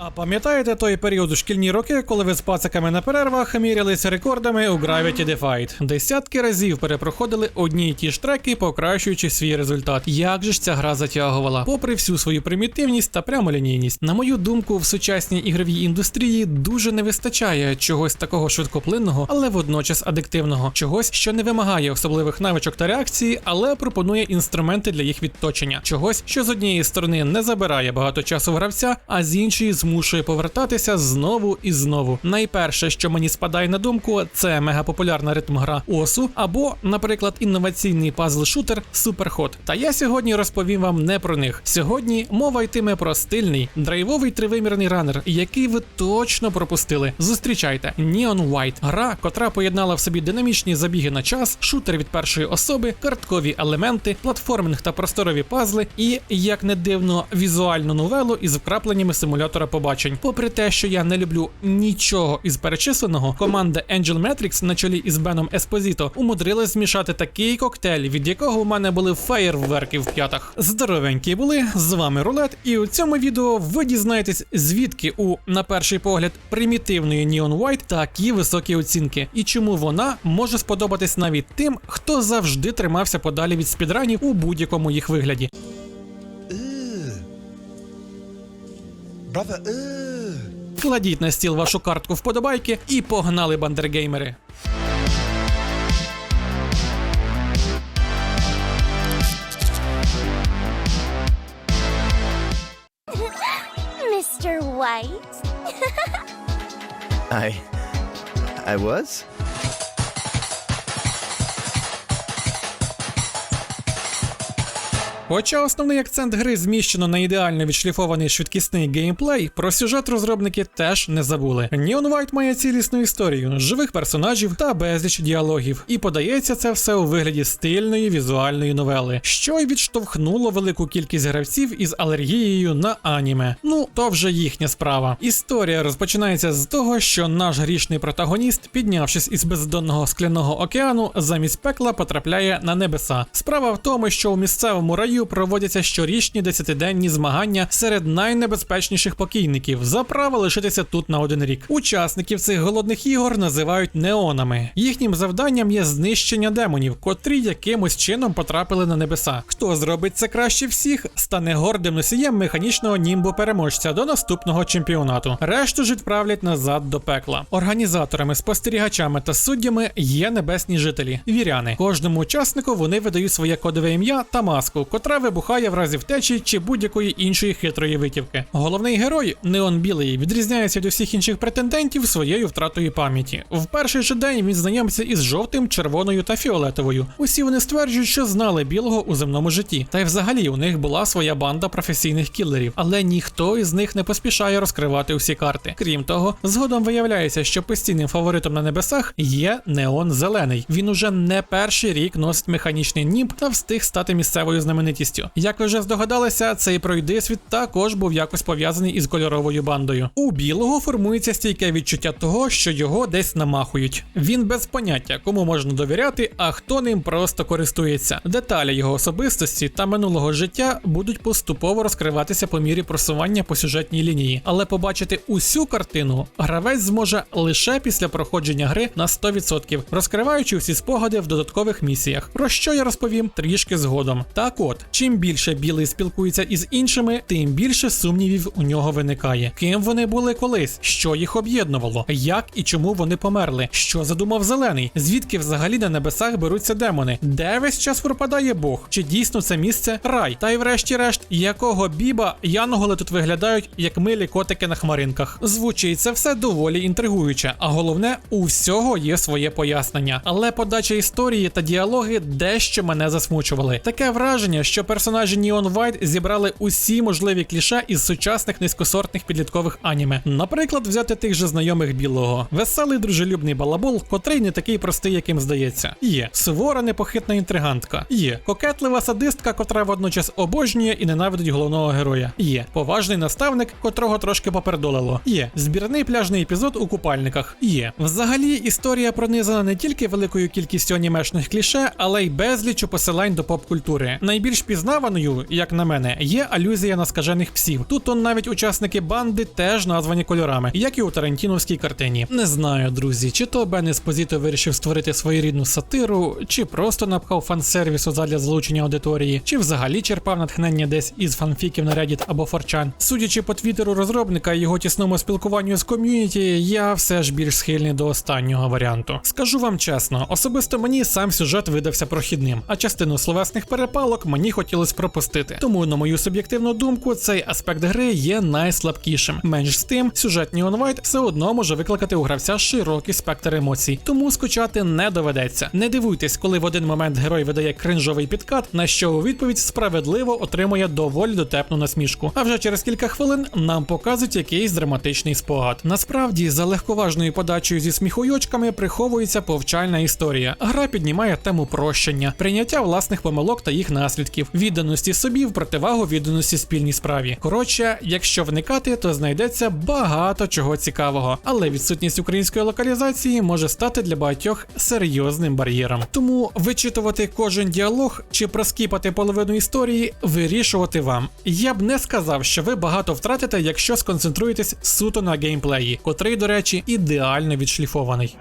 А пам'ятаєте той період у шкільні роки, коли ви з пациками на перервах мірялися рекордами у Gravity Defied? Десятки разів перепроходили одні й ті ж треки, покращуючи свій результат. Як же ж ця гра затягувала? Попри всю свою примітивність та прямолінійність, на мою думку, в сучасній ігровій індустрії дуже не вистачає чогось такого швидкоплинного, але водночас адиктивного, чогось, що не вимагає особливих навичок та реакції, але пропонує інструменти для їх відточення, чогось, що з однієї сторони не забирає багато часу гравця, а з іншої змушує повертатися знову і знову. Найперше, що мені спадає на думку, це мегапопулярна ритм-гра Осу або, наприклад, інноваційний пазл-шутер Суперхот. Та я сьогодні розповім вам не про них. Сьогодні мова йтиме про стильний драйвовий тривимірний ранер, який ви точно пропустили. Зустрічайте Neon White. гра, котра поєднала в собі динамічні забіги на час, шутер від першої особи, карткові елементи, платформинг та просторові пазли, і, як не дивно, візуальну новелу із вкрапленнями симулятора побачень. Попри те, що я не люблю нічого із перечисленого, команда Angel Matrix на чолі із Беном Еспозіто умудрилась змішати такий коктейль, від якого в мене були феєрверки в п'ятах. Здоровенькі були з вами рулет, і у цьому відео ви дізнаєтесь, звідки у на перший погляд примітивної Neon White такі високі оцінки, і чому вона може сподобатись навіть тим, хто завжди тримався подалі від спідранів у будь-якому їх вигляді. Brother, ugh. Кладіть на стіл вашу картку вподобайки і погнали бандергеймери. Mr. White? I. I was? Хоча основний акцент гри зміщено на ідеально відшліфований швидкісний геймплей, про сюжет розробники теж не забули. Neon White має цілісну історію, живих персонажів та безліч діалогів, і подається це все у вигляді стильної візуальної новели, що й відштовхнуло велику кількість гравців із алергією на аніме. Ну, то вже їхня справа. Історія розпочинається з того, що наш грішний протагоніст, піднявшись із бездонного скляного океану, замість пекла потрапляє на небеса. Справа в тому, що у місцевому раю проводяться щорічні десятиденні змагання серед найнебезпечніших покійників за право лишитися тут на один рік. Учасників цих голодних ігор називають неонами. Їхнім завданням є знищення демонів, котрі якимось чином потрапили на небеса. Хто зробить це краще всіх, стане гордим носієм механічного німбу переможця до наступного чемпіонату. Решту ж відправлять назад до пекла. Організаторами, спостерігачами та суддями є небесні жителі, віряни. Кожному учаснику вони видають своє кодове ім'я та маску, котра вибухає в разі втечі чи будь-якої іншої хитрої витівки. Головний герой Неон Білий відрізняється від усіх інших претендентів своєю втратою пам'яті. В перший же день він знайомиться із жовтим, червоною та фіолетовою. Усі вони стверджують, що знали білого у земному житті. Та й взагалі у них була своя банда професійних кілерів, але ніхто із них не поспішає розкривати усі карти. Крім того, згодом виявляється, що постійним фаворитом на небесах є Неон Зелений. Він уже не перший рік носить механічний німб та встиг стати місцевою знаменитістю. Як ви вже здогадалися, цей пройдисвіт також був якось пов'язаний із кольоровою бандою. У білого формується стійке відчуття того, що його десь намахують. Він без поняття, кому можна довіряти, а хто ним просто користується. Деталі його особистості та минулого життя будуть поступово розкриватися по мірі просування по сюжетній лінії, але побачити усю картину гравець зможе лише після проходження гри на 100%, розкриваючи всі спогади в додаткових місіях. Про що я розповім трішки згодом. Так от, чим більше білий спілкується із іншими, тим більше сумнівів у нього виникає. Ким вони були колись, що їх об'єднувало, як і чому вони померли, що задумав зелений, звідки взагалі на небесах беруться демони, де весь час пропадає Бог, чи дійсно це місце рай, та й врешті-решт, якого біба янголи тут виглядають як милі котики на хмаринках. Звучить це все доволі інтригуюче, а головне, у всього є своє пояснення. Але подача історії та діалоги дещо мене засмучували. Таке враження, що персонажі Neon White зібрали усі можливі кліше із сучасних низькосортних підліткових аніме. Наприклад, взяти тих же знайомих білого, веселий дружелюбний балабол, котрий не такий простий, яким здається. Є сувора непохитна інтригантка. Є кокетлива садистка, котра водночас обожнює і ненавидить головного героя. Є поважний наставник, котрого трошки попередолило. Є збірний пляжний епізод у купальниках. Є взагалі історія пронизана не тільки великою кількістю анімешних кліше, але й безлічу посилань до поп-культури. Найбільш Найбільш пізнаваною, як на мене, є алюзія на скажених псів. Тут он навіть учасники банди теж названі кольорами, як і у Тарантіновській картині. Не знаю, друзі, чи то Бен Еспозіто вирішив створити своєрідну сатиру, чи просто напхав фан-сервісу задля залучення аудиторії, чи взагалі черпав натхнення десь із фанфіків на Reddit або Форчан. Судячи по твіттеру розробника і його тісному спілкуванню з ком'юніті, я все ж більш схильний до останнього варіанту. Скажу вам чесно, особисто мені сам сюжет видався прохідним, а частину словесних перепалок мені хотілося пропустити. Тому, на мою суб'єктивну думку, цей аспект гри є найслабкішим. Менш з тим, сюжет Neon все одно може викликати у гравця широкий спектр емоцій, тому скучати не доведеться. Не дивуйтесь, коли в один момент герой видає кринжовий підкат, на що у відповідь справедливо отримує доволі дотепну насмішку. А вже через кілька хвилин нам показують якийсь драматичний спогад. Насправді, за легковажною подачею зі сміхуйочками приховується повчальна історія. Гра піднімає тему прощення, прийняття власних помилок та їх наслідків, відданості собі в противагу відданості спільній справі. Коротше, якщо вникати, то знайдеться багато чого цікавого, але відсутність української локалізації може стати для багатьох серйозним бар'єром. Тому вичитувати кожен діалог чи проскіпати половину історії вирішувати вам. Я б не сказав, що ви багато втратите, якщо сконцентруєтесь суто на геймплеї, котрий, до речі, ідеально відшліфований.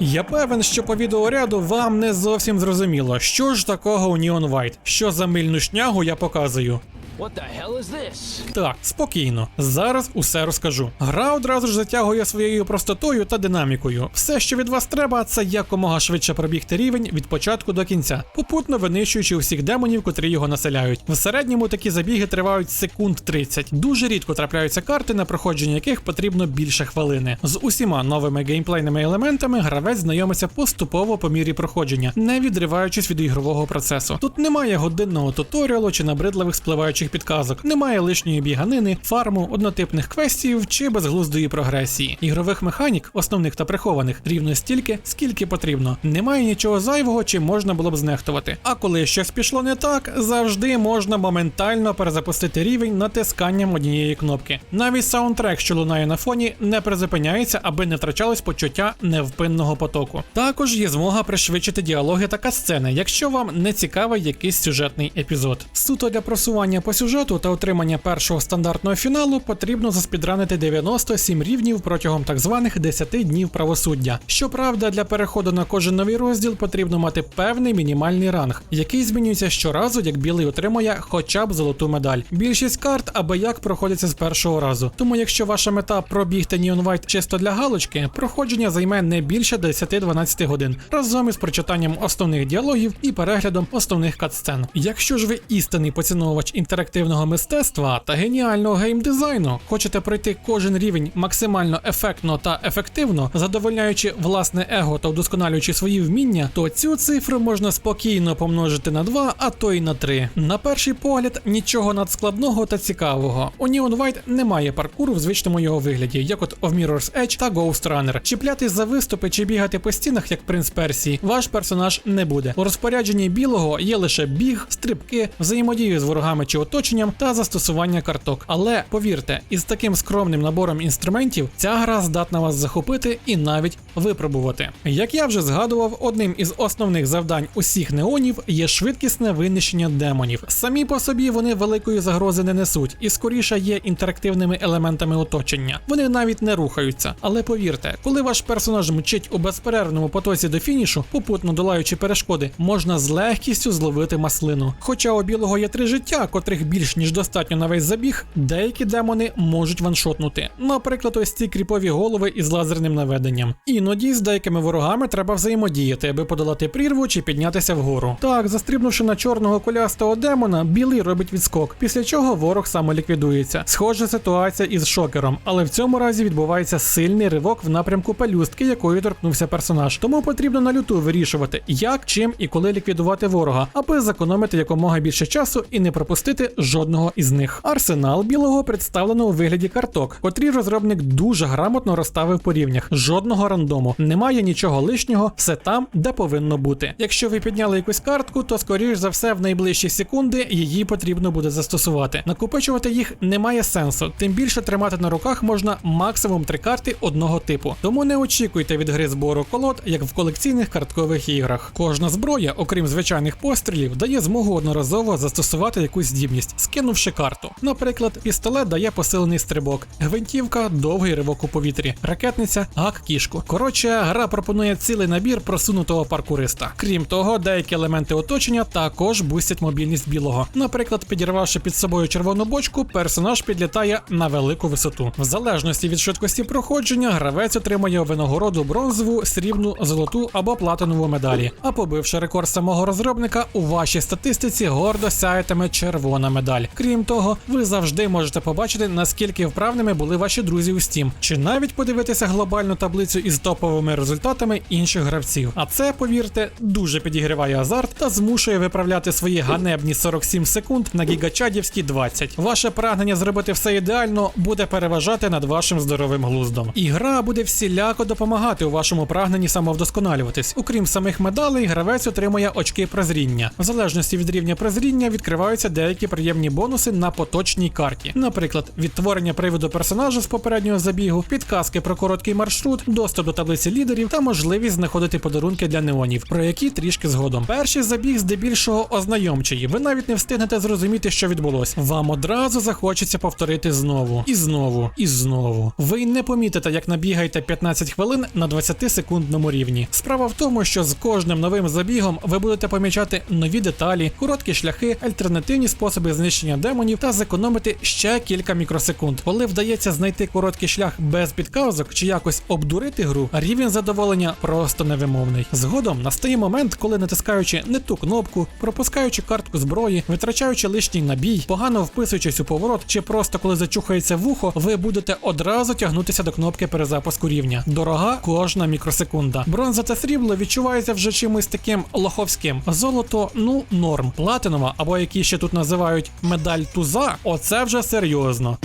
Я певен, що по відеоряду вам не зовсім зрозуміло, що ж такого у Neon White, що за мильну шнягу я показую. What the hell is this? Так, спокійно. Зараз усе розкажу. Гра одразу ж затягує своєю простотою та динамікою. Все, що від вас треба, це якомога швидше пробігти рівень від початку до кінця, попутно винищуючи усіх демонів, котрі його населяють. В середньому такі забіги тривають секунд 30. Дуже рідко трапляються карти, на проходження яких потрібно більше хвилини. З усіма новими геймплейними елементами гравець знайомиться поступово по мірі проходження, не відриваючись від ігрового процесу. Тут немає годинного туторіалу чи набридливих спливаючих підказок, немає лишньої біганини, фарму, однотипних квестів чи безглуздої прогресії. Ігрових механік, основних та прихованих, рівно стільки, скільки потрібно. Немає нічого зайвого, чим можна було б знехтувати. А коли щось пішло не так, завжди можна моментально перезапустити рівень натисканням однієї кнопки. Навіть саундтрек, що лунає на фоні, не призупиняється, аби не втрачалось почуття невпинного потоку. Також є змога пришвидшити діалоги та касцени, якщо вам не цікавий якийсь сюжетний епізод. Суто для просування по сюжету та отримання першого стандартного фіналу потрібно заспідранити 97 рівнів протягом так званих 10 днів правосуддя. Щоправда, для переходу на кожен новий розділ потрібно мати певний мінімальний ранг, який змінюється щоразу, як білий отримує хоча б золоту медаль. Більшість карт аби як проходяться з першого разу. Тому, якщо ваша мета пробігти Neon White чисто для галочки, проходження займе не більше 10-12 годин разом із прочитанням основних діалогів і переглядом основних катсцен. Якщо ж ви істинний поціновувач інтерактивного мистецтва та геніального геймдизайну, хочете пройти кожен рівень максимально ефектно та ефективно, задовольняючи власне его та вдосконалюючи свої вміння, то цю цифру можна спокійно помножити на 2, а то й на 3. На перший погляд, нічого надскладного та цікавого. У Neon White немає паркуру в звичному його вигляді, як от в Mirror's Edge та Ghost Runner. Чіплятись за виступи чи бігати по стінах, як принц Персії, ваш персонаж не буде. У розпорядженні білого є лише біг, стрибки, взаємодію з ворогами чи оточенням та застосування карток. Але повірте, із таким скромним набором інструментів ця гра здатна вас захопити і навіть випробувати. Як я вже згадував, одним із основних завдань усіх неонів є швидкісне винищення демонів. Самі по собі вони великої загрози не несуть і скоріше є інтерактивними елементами оточення. Вони навіть не рухаються. Але повірте, коли ваш персонаж мчить у безперервному потоці до фінішу, попутно долаючи перешкоди, можна з легкістю зловити маслину. Хоча у білого є три життя, котрих більш ніж достатньо на весь забіг, деякі демони можуть ваншотнути. Наприклад, ось ці кріпові голови із лазерним наведенням. Іноді з деякими ворогами треба взаємодіяти, аби подолати прірву чи піднятися вгору. Так, застрибнувши на чорного колястого демона, білий робить відскок, після чого ворог самоліквідується. Схожа ситуація із шокером, але в цьому разі відбувається сильний ривок в напрямку пелюстки, якою торкнувся персонаж. Тому потрібно на люту вирішувати, як, чим і коли ліквідувати ворога, аби зекономити якомога більше часу і не пропустити жодного із них. Арсенал білого представлено у вигляді карток, котрі розробник дуже грамотно розставив по рівнях. Жодного рандому, немає нічого лишнього, все там, де повинно бути. Якщо ви підняли якусь картку, то скоріш за все в найближчі секунди її потрібно буде застосувати. Накопичувати їх немає сенсу, тим більше тримати на руках можна максимум три карти одного типу. Тому не очікуйте від гри збору колод, як в колекційних карткових іграх. Кожна зброя, окрім звичайних пострілів, дає змогу одноразово застосувати якусь здібність, скинувши карту. Наприклад, пістолет дає посилений стрибок, гвинтівка довгий ривок у повітрі, ракетниця гак кішку. Коротше, гра пропонує цілий набір просунутого паркуриста. Крім того, деякі елементи оточення також бустять мобільність білого. Наприклад, підірвавши під собою червону бочку, персонаж підлітає на велику висоту. В залежності від швидкості проходження, гравець отримує винагороду бронзову, срібну, золоту або платинову медалі. А побивши рекорд самого розробника, у вашій статистиці гордо сяятиме червона медаль. Крім того, ви завжди можете побачити, наскільки вправними були ваші друзі у Steam, чи навіть подивитися глобальну таблицю із топовими результатами інших гравців. А це, повірте, дуже підігріває азарт та змушує виправляти свої ганебні 47 секунд на гігачадівські 20. Ваше прагнення зробити все ідеально буде переважати над вашим здоровим глуздом. І гра буде всіляко допомагати у вашому прагненні самовдосконалюватись. Окрім самих медалей, гравець отримує очки прозріння. В залежності від рівня прозріння відкриваються деякі приємні бонуси на поточній карті. Наприклад, відтворення приводу персонажа з попереднього забігу, підказки про короткий маршрут, доступ до таблиці лідерів та можливість знаходити подарунки для неонів, про які трішки згодом. Перший забіг здебільшого ознайомчий. Ви навіть не встигнете зрозуміти, що відбулось. Вам одразу захочеться повторити знову, і знову, і знову. Ви не помітите, як набігаєте 15 хвилин на 20-секундному рівні. Справа в тому, що з кожним новим забігом ви будете помічати нові деталі, короткі шляхи, альтернативні способи знищення демонів та зекономити ще кілька мікросекунд. Коли вдається знайти короткий шлях без підказок чи якось обдурити гру, рівень задоволення просто невимовний. Згодом настає момент, коли натискаючи не ту кнопку, пропускаючи картку зброї, витрачаючи лишній набій, погано вписуючись у поворот, чи просто коли зачухається вухо, ви будете одразу тягнутися до кнопки перезапуску рівня. Дорога кожна мікросекунда. Бронза та срібло відчувається вже чимось таким лоховським. Золото, ну норм. Платинова, або які ще тут називають медаль туза, оце вже серйозно.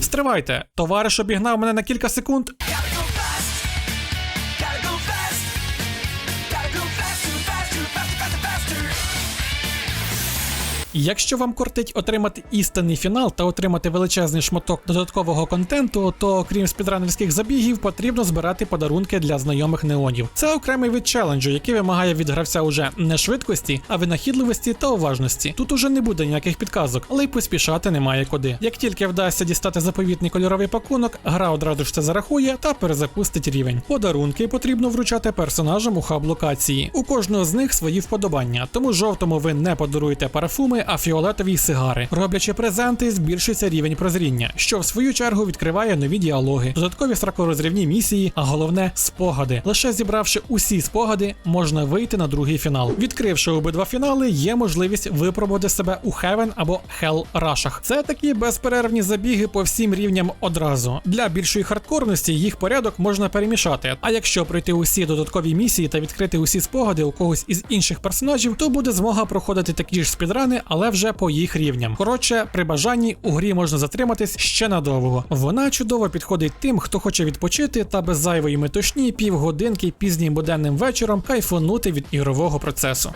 Стривайте, товариш обігнав мене на кілька секунд. Якщо вам кортить отримати істинний фінал та отримати величезний шматок додаткового контенту, то окрім спідранерських забігів, потрібно збирати подарунки для знайомих неонів. Це окремий вид челенджу, який вимагає від гравця уже не швидкості, а винахідливості та уважності. Тут уже не буде ніяких підказок, але й поспішати немає куди. Як тільки вдасться дістати заповітний кольоровий пакунок, гра одразу ж це зарахує та перезапустить рівень. Подарунки потрібно вручати персонажам у хаб локації. У кожного з них свої вподобання, тому жовтому ви не подаруєте парафуми, а фіолетові сигари. Роблячи презенти, збільшується рівень прозріння, що в свою чергу відкриває нові діалоги, додаткові сракорозрівні місії, а головне спогади. Лише зібравши усі спогади, можна вийти на другий фінал. Відкривши обидва фінали, є можливість випробувати себе у Heaven або Hell Рашах. Це такі безперервні забіги по всім рівням одразу. Для більшої хардкорності їх порядок можна перемішати. А якщо пройти усі додаткові місії та відкрити усі спогади у когось із інших персонажів, то буде змога проходити такі ж спідрани, але вже по їх рівням. Коротше, при бажанні у грі можна затриматись ще надовго. Вона чудово підходить тим, хто хоче відпочити та без зайвої метушні півгодинки пізнім буденним вечором кайфонути від ігрового процесу.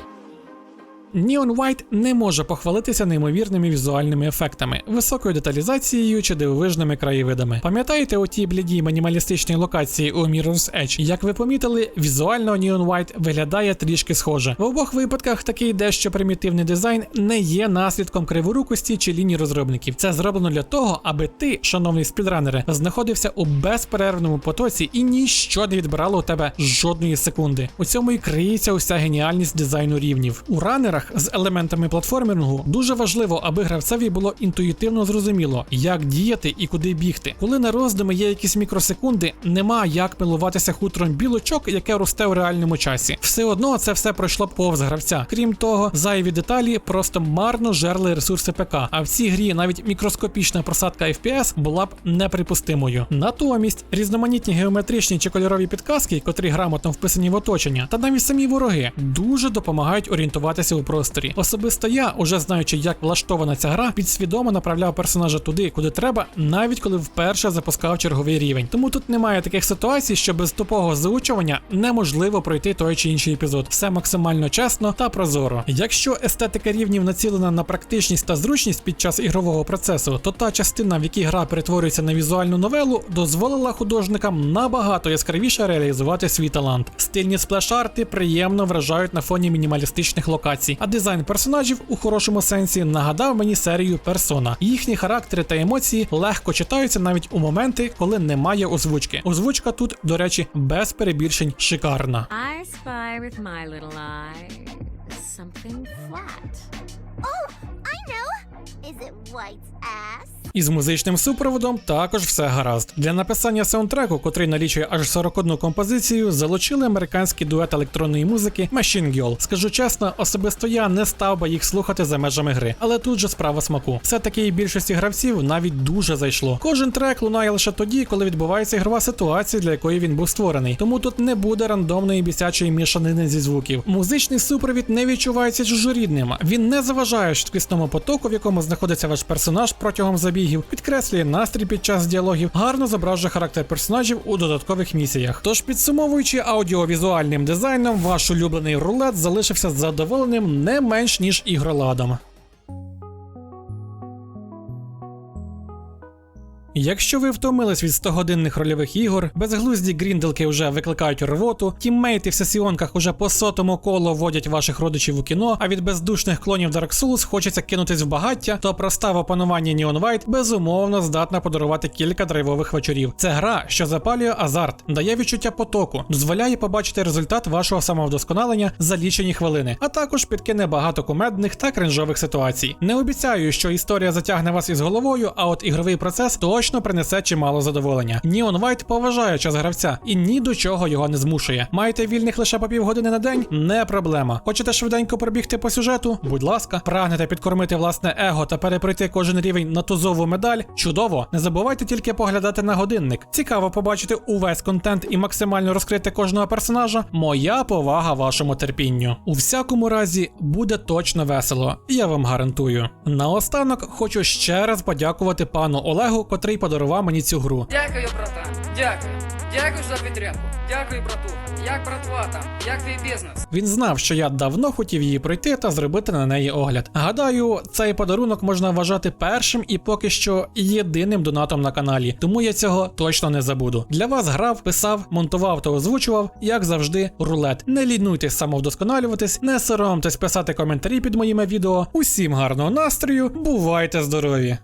Neon White не може похвалитися неймовірними візуальними ефектами, високою деталізацією чи дивовижними краєвидами. Пам'ятаєте у тій блідій мінімалістичній локації у Mirror's Edge? Як ви помітили, візуально Neon White виглядає трішки схоже. В обох випадках такий дещо примітивний дизайн не є наслідком криворукості чи ліній розробників. Це зроблено для того, аби ти, шановний спідранере, знаходився у безперервному потоці і ніщо не відбирало у тебе жодної секунди. У цьому і криється уся геніальність дизайну рівнів. У ранерах з елементами платформінгу дуже важливо, аби гравцеві було інтуїтивно зрозуміло, як діяти і куди бігти. Коли на роздуми є якісь мікросекунди, нема як милуватися хутром білочок, яке росте у реальному часі. Все одно це все пройшло повз гравця. Крім того, зайві деталі просто марно жерли ресурси ПК. А в цій грі навіть мікроскопічна просадка FPS була б неприпустимою. Натомість різноманітні геометричні чи кольорові підказки, котрі грамотно вписані в оточення, та навіть самі вороги дуже допомагають орієнтуватися у просторі. Особисто я, уже знаючи, як влаштована ця гра, підсвідомо направляв персонажа туди, куди треба, навіть коли вперше запускав черговий рівень. Тому тут немає таких ситуацій, що без тупого заучування неможливо пройти той чи інший епізод. Все максимально чесно та прозоро. Якщо естетика рівнів націлена на практичність та зручність під час ігрового процесу, то та частина, в якій гра перетворюється на візуальну новелу, дозволила художникам набагато яскравіше реалізувати свій талант. Стильні сплеш-арти приємно вражають на фоні мінімалістичних локацій, а дизайн персонажів у хорошому сенсі нагадав мені серію персона. Їхні характери та емоції легко читаються навіть у моменти, коли немає озвучки. Озвучка тут, до речі, без перебільшень шикарна. I spy with my little eye something flat. Oh, I know. Із музичним супроводом також все гаразд. Для написання саундтреку, котрий налічує аж 41 композицію, залучили американський дует електронної музики Machine Girl. Скажу чесно, особисто я не став би їх слухати за межами гри, але тут же справа смаку. Все таки більшості гравців навіть дуже зайшло. Кожен трек лунає лише тоді, коли відбувається ігрова ситуація, для якої він був створений. Тому тут не буде рандомної бісячої мішанини зі звуків. Музичний супровід не відчувається чужорідним. Він не заважає швидкісному потоку, в якому знаходиться ваш персонаж протягом забігів, підкреслює настрій під час діалогів, гарно зображує характер персонажів у додаткових місіях. Тож, підсумовуючи аудіовізуальним дизайном, ваш улюблений рулет залишився задоволеним не менш ніж ігроладом. Якщо ви втомились від 100-годинних рольових ігор, безглузді грінделки вже викликають рвоту, тіммейти в сесіонках уже по сотому колу водять ваших родичів у кіно, а від бездушних клонів Dark Souls хочеться кинутись в багаття, то проста в опануванні Neon White безумовно здатна подарувати кілька драйвових вечорів. Це гра, що запалює азарт, дає відчуття потоку, дозволяє побачити результат вашого самовдосконалення за лічені хвилини, а також підкине багато кумедних та кринжових ситуацій. Не обіцяю, що історія затягне вас із головою, а от ігровий процес точно принесе чимало задоволення. Neon White поважає час гравця і ні до чого його не змушує. Маєте вільних лише по півгодини на день? Не проблема. Хочете швиденько пробігти по сюжету? Будь ласка, прагнете підкормити власне его та перепройти кожен рівень на тузову медаль? Чудово! Не забувайте тільки поглядати на годинник. Цікаво побачити увесь контент і максимально розкрити кожного персонажа. Моя повага вашому терпінню. У всякому разі, буде точно весело, я вам гарантую. Наостанок хочу ще раз подякувати пану Олегу, котрий подарував мені цю гру. Дякую, братан. Дякую. Дякую за підтримку. Дякую, братуха. Як братва там? Як твій бізнес? Він знав, що я давно хотів її пройти та зробити на неї огляд. Гадаю, цей подарунок можна вважати першим і поки що єдиним донатом на каналі, тому я цього точно не забуду. Для вас грав, писав, монтував та озвучував, як завжди, рулет. Не лінуйтесь самовдосконалюватись, не соромтесь писати коментарі під моїми відео. Усім гарного настрою, бувайте здорові!